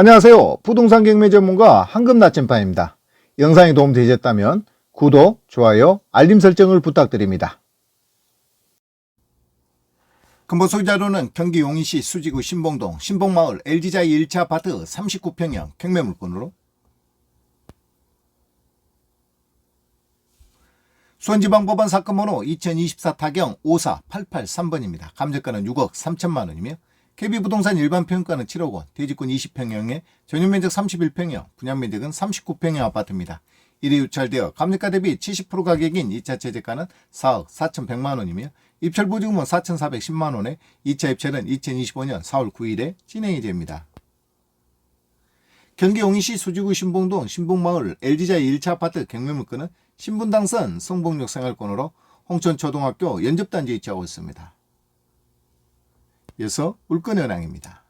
안녕하세요. 부동산 경매 전문가 황금 나침반입니다. 영상이 도움되셨다면 구독, 좋아요, 알림 설정을 부탁드립니다. 근본 소유자로는 경기 용인시 수지구 신봉동 신봉마을 LG자이 1차 아파트 39평형 경매 물건으로 수원지방법원 사건번호 2024 타경 54883번입니다. 감정가는 6억 3천만 원이며 KB부동산 일반 평가는 7억 원, 대지권 20평형에 전용 면적 31평형, 분양 면적은 39평형 아파트입니다. 일이 유찰되어 감정가 대비 70% 가격인 2차 최저가는 4억 4,100만 원이며 입찰 보증금은 4,410만 원에 2차 입찰은 2025년 4월 9일에 진행이 됩니다. 경기 용인시 수지구 신봉동 신봉마을 LG자의 1차 아파트 경매물건은 신분당선 성북역 생활권으로 홍천초등학교 연접단지에 위치하고 있습니다. 물건 현황입니다.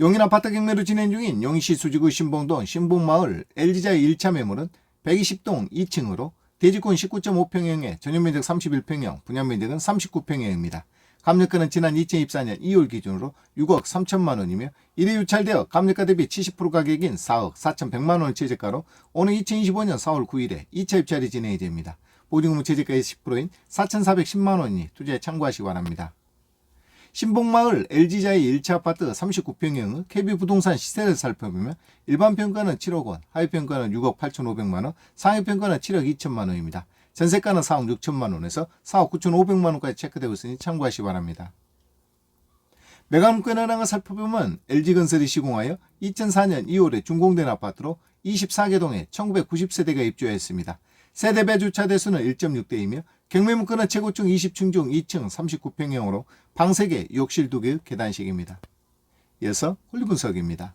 용인 아파트 경매로 진행 중인 용인시 수지구 신봉동 신봉마을 LG자의 1차 매물은 120동 2층으로 대지권 19.5평형에 전용면적 31평형, 분양면적은 39평형입니다. 감정가는 지난 2024년 2월 기준으로 6억 3천만 원이며 이래 유찰되어 감정가 대비 70% 가격인 4억 4천100만 원 최저가로 오늘 2025년 4월 9일에 2차 입찰이 진행이 됩니다. 보증금 최저가의 10%인 4,410만 원이 투자에 참고하시기 바랍니다. 신봉마을 LG자의 1차 아파트 39평형의 KB부동산 시세를 살펴보면 일반 평가는 7억 원, 하위 평가는 6억 8,500만 원, 상위 평가는 7억 2천만 원입니다. 전세가는 4억 6천만 원에서 4억 9천5백만 원까지 체크되고 있으니 참고하시기 바랍니다. 매각물건 현황을 살펴보면 LG건설이 시공하여 2004년 2월에 준공된 아파트로 24개 동에 1990세대가 입주하였습니다. 세대배 주차 대수는 1.6대이며 경매물건은 최고층 20층 중 2층 39평형으로 방 3개, 욕실 2개의 계단식입니다. 이어서 홀리분석입니다.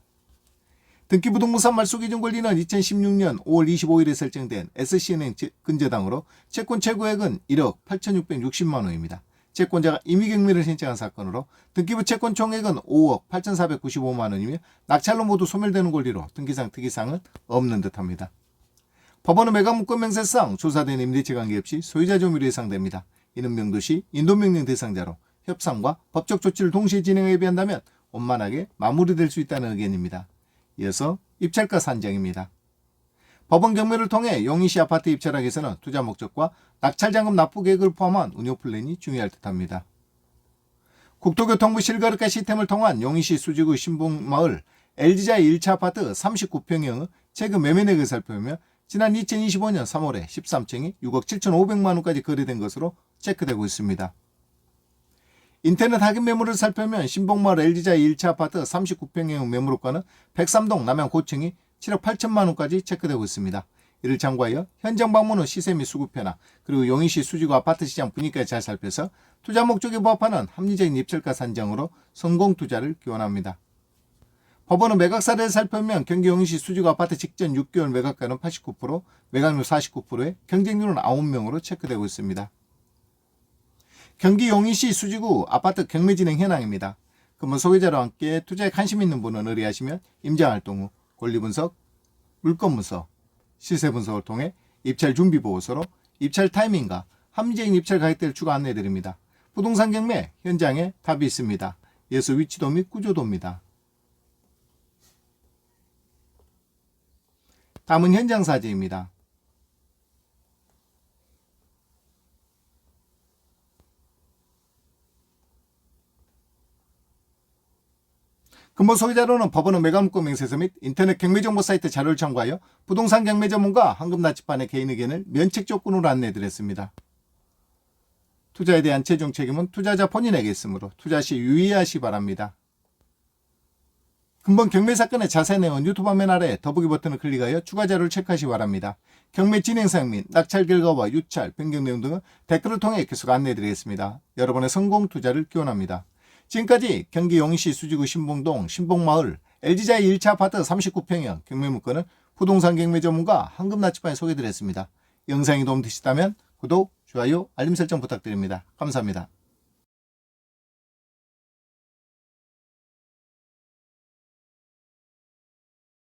등기부동산 말소기준 권리는 2016년 5월 25일에 설정된 SCN행 근저당으로 채권 최고액은 1억 8,660만 원입니다. 채권자가 임의경매를 신청한 사건으로 등기부 채권 총액은 5억 8,495만 원이며 낙찰로 모두 소멸되는 권리로 등기상 특이사항은 없는 듯합니다. 법원은 매각문건 명세상 조사된 임대차 관계 없이 소유자 조미로 예상됩니다. 이는 명도시 인도명령 대상자로 협상과 법적 조치를 동시에 진행해 비한다면 원만하게 마무리될 수 있다는 의견입니다. 이어서 입찰가 산정입니다. 법원 경매를 통해 용인시 아파트 입찰하기 위해서는 투자 목적과 낙찰자금 납부 계획을 포함한 운영 플랜이 중요할 듯합니다. 국토교통부 실거래가 시스템을 통한 용인시 수지구 신봉마을 LG자의 1차 아파트 39평형의 최근 매매액을 살펴보면 지난 2025년 3월에 13층이 6억 7천5백만 원까지 거래된 것으로 체크되고 있습니다. 인터넷 확인 매물을 살펴보면 신봉마을 LG자의 1차 아파트 39평형 매물가는 103동 남양 고층이 7억 8천만 원까지 체크되고 있습니다. 이를 참고하여 현장 방문 후 시세 및 수급 변화 그리고 용인시 수지구 아파트 시장 분위기까지 잘 살펴서 투자 목적에 부합하는 합리적인 입찰가 산정으로 성공 투자를 기원합니다. 법원은 매각 사례를 살펴보면 경기 용인시 수지구 아파트 직전 6개월 매각가는 89%, 매각률 49%에 경쟁률은 9명으로 체크되고 있습니다. 경기 용인시 수지구 아파트 경매 진행 현황입니다. 그러면 소개자와 함께 투자에 관심 있는 분은 의뢰하시면 임장활동 후 권리분석, 물건분석, 시세분석을 통해 입찰 준비 보고서로 입찰 타이밍과 합리적인 입찰 가격대를 추가 안내드립니다. 부동산 경매 현장에 답이 있습니다. 예수 위치도 및 구조도입니다. 다음은 현장 사진입니다. 근본 소유자로는 법원은 매각물건 명세서 및 인터넷 경매정보 사이트 자료를 참고하여 부동산 경매 전문가 황금나치판의 개인 의견을 면책 조건으로 안내드렸습니다. 투자에 대한 최종 책임은 투자자 본인에게 있으므로 투자 시 유의하시 바랍니다. 근본 경매 사건의 자세한 내용은 유튜브 화면 아래 더보기 버튼을 클릭하여 추가 자료를 체크하시 기 바랍니다. 경매 진행 사항 및 낙찰 결과와 유찰, 변경 내용 등은 댓글을 통해 계속 안내드리겠습니다. 여러분의 성공 투자를 기원합니다. 지금까지 경기 용인시 수지구 신봉동 신봉마을 LG자의 1차 아파트 39평형 경매 물건을 부동산 경매 전문가 황금나치판에 소개드렸습니다. 영상이 도움되셨다면 구독, 좋아요, 알림 설정 부탁드립니다. 감사합니다.